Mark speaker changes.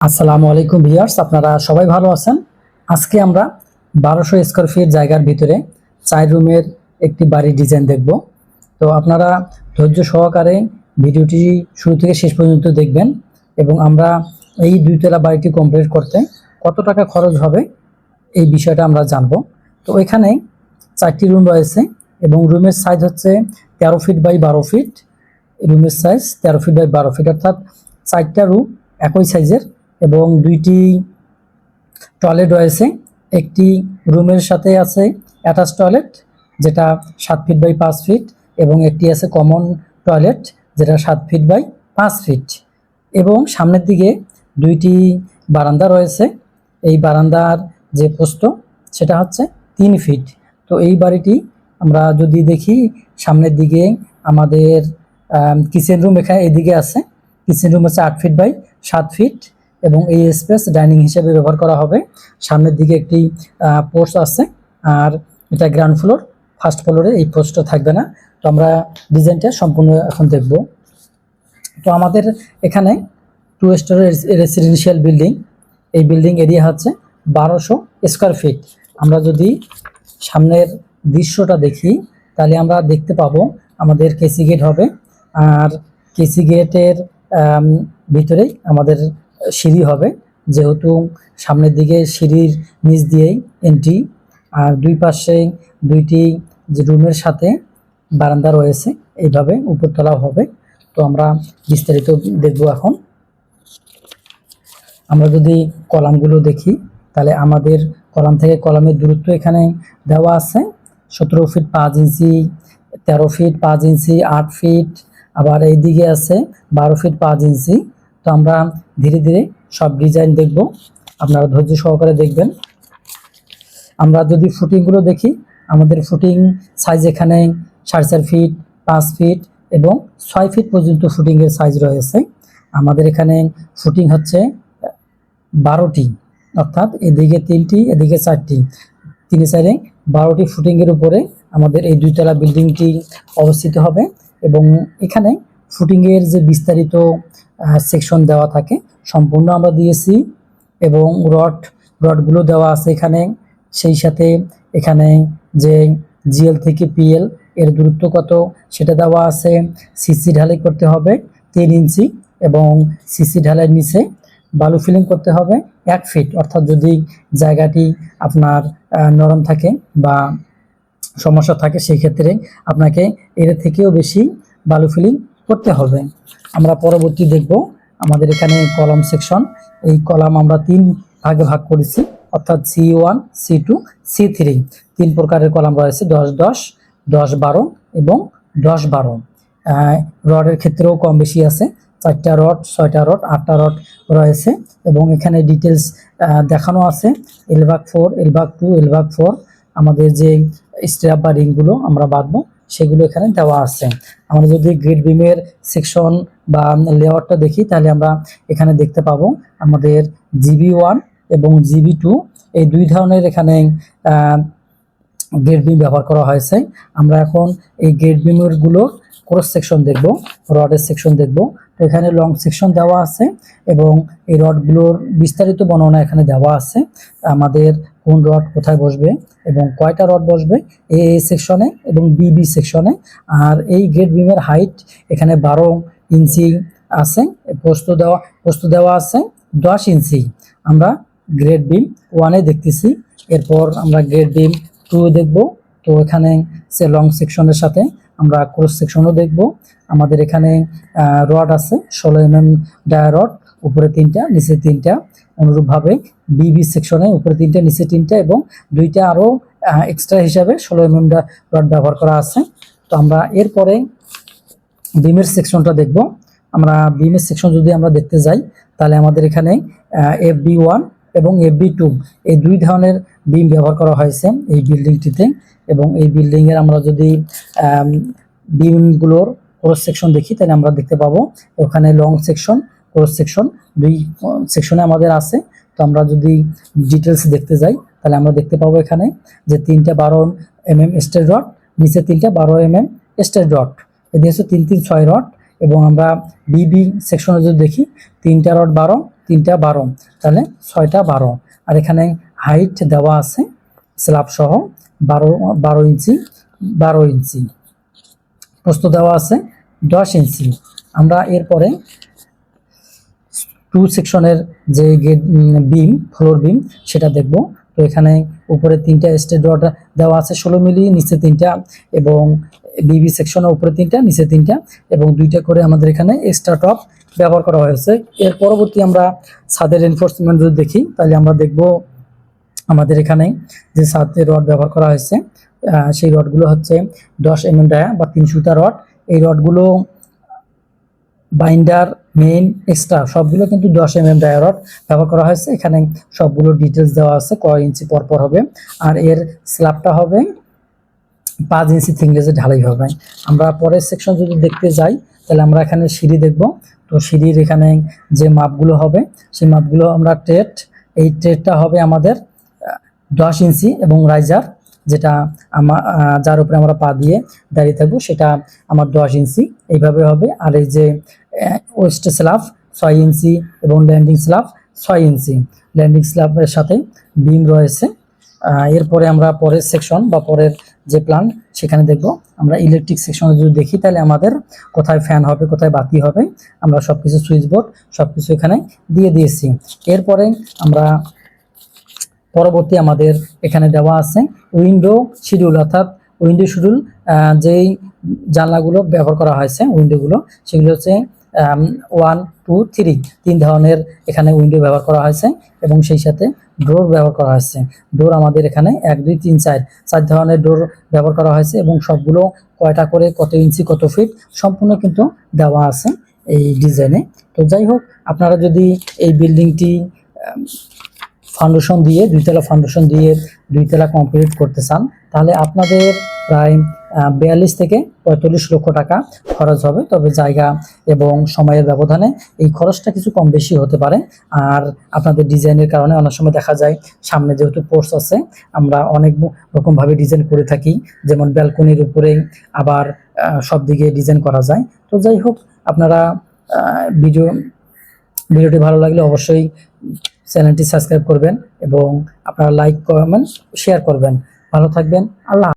Speaker 1: আসসালামু আলাইকুম ভিউয়ার্স, আপনারা সবাই ভালো আছেন? আজকে আমরা বারোশো স্কোয়ার ফিট জায়গার ভিতরে চার রুমের একটি বাড়ির ডিজাইন দেখব। তো আপনারা ধৈর্য সহকারে ভিডিওটি শুরু থেকে শেষ পর্যন্ত দেখবেন এবং আমরা এই দুইতলা বাড়িটি কমপ্লিট করতে কত টাকা খরচ হবে এই বিষয়টা আমরা জানব। তো এখানে চারটি রুম রয়েছে এবং রুমের সাইজ হচ্ছে তেরো ফিট বাই বারো ফিট রুমের সাইজ তেরো ফিট বাই বারো ফিট অর্থাৎ চারটা রুম একই সাইজের এবং দুইটি টয়লেট রয়েছে। একটি রুমের সাথে আছে অ্যাটাচ টয়লেট যেটা সাত ফিট বাই পাঁচ ফিট এবং একটি আছে কমন টয়লেট যেটা সাত ফিট বাই পাঁচ ফিট এবং সামনের দিকে দুইটি বারান্দা রয়েছে। এই বারান্দার যে পোস্ত সেটা হচ্ছে তিন ফিট তো এই বাড়িটি আমরা যদি দেখি, সামনের দিকে আমাদের কিচেন রুম এখানে এদিকে আছে। কিচেন রুম হচ্ছে আট ফিট বাই সাত ফিট এবং এই স্পেস ডাইনিং হিসেবে ব্যবহার করা হবে। সামনের দিকে একটি পোস্ট আছে, আর এটা গ্রাউন্ড ফ্লোর, ফার্স্ট ফ্লোরে এই পোস্টটা থাকবে না। তো আমরা ডিজাইনটা সম্পূর্ণ এখন দেখব। তো আমাদের এখানে টু স্টোরের রেসিডেন্সিয়াল বিল্ডিং, এই বিল্ডিং এরিয়া হচ্ছে বারোশো স্কোয়ার ফিট। আমরা যদি সামনের দৃশ্যটা দেখি, তাহলে আমরা দেখতে পাবো আমাদের কেসি গেট হবে, আর কেসি গেটের ভিতরেই আমাদের সিঁড়ি হবে, যেহেতু সামনের দিকে সিঁড়ির নিচ দিয়েই এন্ট্রি আর দুই পাশে দুইটি যে রুমের সাথে বারান্দা রয়েছে, এইভাবে উপরতলাও হবে। তো আমরা বিস্তারিত দেখব এখন। আমরা যদি কলামগুলো দেখি, তাহলে আমাদের কলাম থেকে কলামের দূরত্ব এখানে দেওয়া আছে। সতেরো ফিট পাঁচ ইঞ্চি, তেরো ফিট পাঁচ ইঞ্চি, আট ফিট, আবার এইদিকে আছে বারো ফিট পাঁচ ইঞ্চি। তো আমরা ধীরে ধীরে সব ডিজাইন দেখব। আপনারা ধৈর্য সহকারে দেখবেন। আমরা যদি ফুটিংগুলো দেখি, আমাদের ফুটিং সাইজ এখানে সাড়ে চার ফিট, পাঁচ ফিট এবং ছয় ফিট পর্যন্ত ফুটিংয়ের সাইজ রয়েছে। আমাদের এখানে ফুটিং হচ্ছে বারোটি, অর্থাৎ এদিকে তিনটি, এদিকে চারটি। তিন সাইডে বারোটি ফুটিংয়ের উপরে আমাদের এই দুইতলা বিল্ডিংটি অবস্থিত হবে এবং এখানে ফুটিংয়ের যে বিস্তারিত সেকশন দেওয়া থাকে। সম্পূর্ণ আমরা দিয়েছি এবং রড রডগুলো দেওয়া আছে এখানে। সেই সাথে এখানে যে জিএল থেকে পিএল এর দূরত্ব কত, সেটা দেওয়া আছে। সিসি ঢালাই করতে হবে তিন ইঞ্চি এবং সিসি ঢালাই নিচে বালু ফিলিং করতে হবে এক ফিট অর্থাৎ যদি জায়গাটি আপনার নরম থাকে বা সমস্যা থাকে, সেই ক্ষেত্রে আপনাকে এর থেকেও বেশি বালু ফিলিং করতে হবে। আমরা পরবর্তী দেখব আমাদের এখানে কলাম সেকশন এই কলাম আমরা তিন ভাগে ভাগ করেছি, অর্থাৎ C one C two C three তিন প্রকারের কলাম রয়েছে, দশ দশ দশ বারো এবং দশ বারো। রডের ক্ষেত্রেও কম বেশি আছে, চারটা রড, ছয়টা রড, আটটা রড রয়েছে এবং এখানে ডিটেলস দেখানো আছে। এলবাগ ফোর এলবাগ টু এলবাগ ফোর আমাদের যে স্ট্র্যাপ বা রিংগুলো আমরা বাঁধবো সেগুলো এখানে দেওয়া আছে। আমরা যদি গ্রিড বিমের সেকশন বা লেয়ারটা দেখি, তাহলে আমরা এখানে দেখতে পাবো আমাদের জিবি ওয়ান এবং জিবি টু এই দুই ধরনের এখানে গ্রেড বিম ব্যবহার করা হয়েছে। আমরা এখন এই গ্রেড বিমেরগুলো ক্রস সেকশন দেখব রডের সেকশন দেখব। এখানে লং সেকশন দেওয়া আছে এবং এই রডগুলোর বিস্তারিত বর্ণনা এখানে দেওয়া আছে। আমাদের কোন রড কোথায় বসবে এবং কয়টা রড বসবে এ এ সেকশনে এবং বি বি সেকশনে আর এই গ্রেড বিমের হাইট এখানে বারো ইঞ্চি আছে পোস্ত দেওয়া পোস্ত দেওয়া আছে দশ ইঞ্চি। আমরা গ্রেড বিম ওয়ানে দেখতেছি, এরপর আমরা গ্রেড বিম টু দেখব। তো এখানে সে লং সেকশনের সাথে আমরা ক্রস সেকশনও দেখব। আমাদের এখানে রড আছে, ষোলো এম এম ডায়া রড, উপরে তিনটা, নিচে তিনটা। অনুরূপভাবে বিবি সেকশনে উপরে তিনটা, নিচে তিনটা এবং দুইটা আরও এক্সট্রা হিসাবে ষোলো এম এম রড ব্যবহার করা আছে। তো আমরা এরপরে বিমের সেকশনটা দেখব। আমরা বিমের সেকশন যদি আমরা দেখতে যাই, তাহলে আমাদের এখানে এফ বি ওয়ান এবং এফ বি টু এই দুই ধরনের বিম ব্যবহার করা হয়েছে এই বিল্ডিংটিতে এবং এই বিল্ডিংয়ের আমরা যদি বিমগুলোর ক্রস সেকশন দেখি, তাহলে আমরা দেখতে পাবো ওখানে লং সেকশন ক্রস সেকশন দুই সেকশনে আমাদের আছে। তো আমরা যদি ডিটেলস দেখতে যাই, তাহলে আমরা দেখতে পাবো এখানে যে তিনটা বারো এম এম স্টেট রড নিচে তিনটা বারো এম এম স্টেট রড এদিকে হচ্ছে তিন তিন, ছয় রড এবং আমরা বিবি সেকশনে যদি দেখি, তিনটা রড বারো, তিনটা বারো, তাহলে ছয়টা বারো। আর এখানে হাইট দেওয়া আছে স্ল্যাব সহ, বারো বারো ইঞ্চি বারো ইঞ্চি। প্রস্ত দেওয়া আছে দশ ইঞ্চি আমরা এরপরে টু সেকশনের যে গেট বিম ফ্লোর বিম সেটা দেখব। তো এখানে উপরে তিনটা স্টেট রড দেওয়া আছে ষোলো মিলি, নিচে তিনটা এবং বিবি সেকশনের উপরে তিনটা, নিচে তিনটা এবং দুইটা করে আমাদের এখানে এক্সট্রা টপ ব্যবহার করা হয়েছে। এর পরবর্তী আমরা ছাদের এনফোর্সমেন্ট যদি দেখি, তাহলে আমরা দেখব আমাদের এখানে যে ছাদের রড ব্যবহার করা হয়েছে সেই রডগুলো হচ্ছে দশ এম এম ডায়া বা তিন সুতা রড। এই রডগুলো বাইন্ডার, মেইন, এক্সট্রা সবগুলো কিন্তু দশ এম এম ডায়ারট ব্যবহার করা হয়েছে। এখানে সবগুলো ডিটেলস দেওয়া আছে কয় ইঞ্চি পর পর হবে। আর এর স্ল্যাবটা হবে পাঁচ ইঞ্চি থিকনেসে ঢালাই হবে। আমরা পরের সেকশন যদি দেখতে যাই, তাহলে আমরা এখানে সিঁড়ি দেখব। তো সিঁড়ির এখানে যে মাপগুলো হবে, সেই মাপগুলো আমরা ট্রেড এই ট্রেডটা হবে আমাদের দশ ইঞ্চি এবং রাইজার। যেটা আমার যার উপরে আমরা পা দিয়ে দাঁড়িয়ে থাকব, সেটা আমার দশ ইঞ্চি। এইভাবে হবে। আর এই যে ওয়েস্ট স্লাফ ছয় ইঞ্চি এবং ল্যান্ডিং স্ল্যাব ছয় ইঞ্চি। ল্যান্ডিং স্ল্যাবের সাথে বিম রয়েছে। এরপরে আমরা পরের সেকশন বা পরের যে প্ল্যান সেখানে দেখব। আমরা ইলেকট্রিক সেকশনে যদি দেখি, তাহলে আমাদের কোথায় ফ্যান হবে, কোথায় বাতি হবে, আমরা সব কিছু সুইচ বোর্ড সব কিছু এখানে দিয়ে দিয়েছি। এরপরে আমরা পরবর্তী আমাদের এখানে দেওয়া আছে উইন্ডো শিডিউল, অর্থাৎ উইন্ডো শিডিউল যেই জানলাগুলো ব্যবহার করা হয়েছে, উইন্ডোগুলো, সেগুলো হচ্ছে ওয়ান টু থ্রি তিন ধরনের এখানে উইন্ডো ব্যবহার করা হয়েছে এবং সেই সাথে ডোর ব্যবহার করা হয়েছে। ডোর আমাদের এখানে এক, দুই, তিন, চার চার ধরনের ডোর ব্যবহার করা হয়েছে এবং সবগুলো কয়টা করে, কত ইঞ্চি, কত ফিট, সম্পূর্ণ কিন্তু দেওয়া আছে এই ডিজাইনে। তো যাই হোক, আপনারা যদি এই বিল্ডিংটি ফাউন্ডেশন দিয়ে দুইতলা ফাউন্ডেশন দিয়ে দুইতলা কমপ্লিট করতে চান, তাহলে আপনাদের প্রায় বিয়াল্লিশ থেকে পঁয়তাল্লিশ লক্ষ টাকা খরচ হবে। তবে জায়গা এবং সময়ের ব্যবধানে এই খরচটা কিছু কম বেশি হতে পারে। আর আপনাদের ডিজাইনের কারণে অনেক সময় দেখা যায়, সামনে যেহেতু পোর্স আছে, আমরা অনেক রকমভাবে ডিজাইন করে থাকি। যেমন ব্যালকনির উপরে আবার সব দিকে ডিজাইন করা যায়। তো যাই হোক, আপনারা ভিডিও ভিডিওটি ভালো লাগলে অবশ্যই চ্যানেলটি সাবস্ক্রাইব করবেন এবং আপনারা লাইক কমেন্ট শেয়ার করবেন। ভালো থাকবেন। আল্লাহ